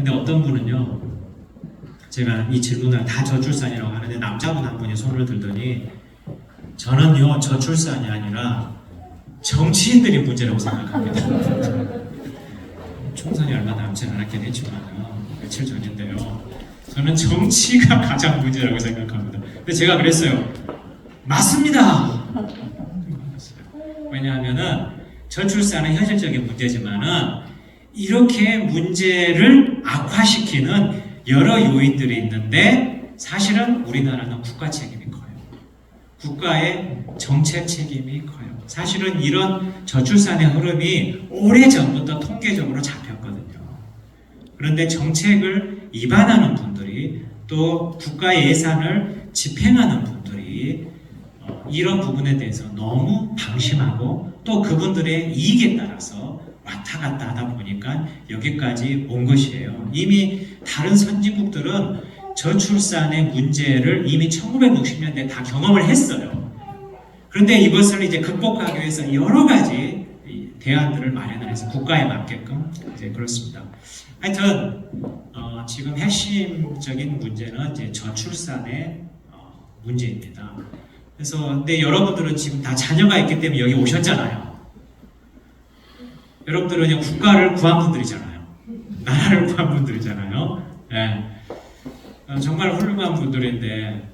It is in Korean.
근데 어떤 분은요, 제가 이 질문을 다 저출산이라고 하는데 남자분 한 분이 손을 들더니 저는요 저출산이 아니라 정치인들이 문제라고 생각합니다. 총선이 얼마 남지 않았긴 했지만요 며칠 전인데요. 저는 정치가 가장 문제라고 생각합니다. 근데 제가 그랬어요. 맞습니다. 왜냐하면은 저출산은 현실적인 문제지만은 이렇게 문제를 악화시키는 여러 요인들이 있는데 사실은 우리나라는 국가 책임이 커요. 국가의 정책 책임이 커요. 사실은 이런 저출산의 흐름이 오래 전부터 통계적으로 잡혔거든요. 그런데 정책을 위반하는 분들이 또 국가 예산을 집행하는 분들이 어, 이런 부분에 대해서 너무 방심하고 또 그분들의 이익에 따라서 왔다 갔다 하다 보니까 여기까지 온 것이에요. 이미 다른 선진국들은 저출산의 문제를 이미 1960년대 다 경험을 했어요. 그런데 이것을 이제 극복하기 위해서 여러 가지 이 대안들을 마련을 해서 국가에 맞게끔 이제 그렇습니다. 하여튼 어, 지금 핵심적인 문제는 이제 저출산의 어, 문제입니다. 그래서 근데 여러분들은 지금 다 자녀가 있기 때문에 여기 오셨잖아요. 여러분들은 그냥 국가를 구한 분들이잖아요. 나라를 구한 분들이잖아요. 예. 어, 정말 훌륭한 분들인데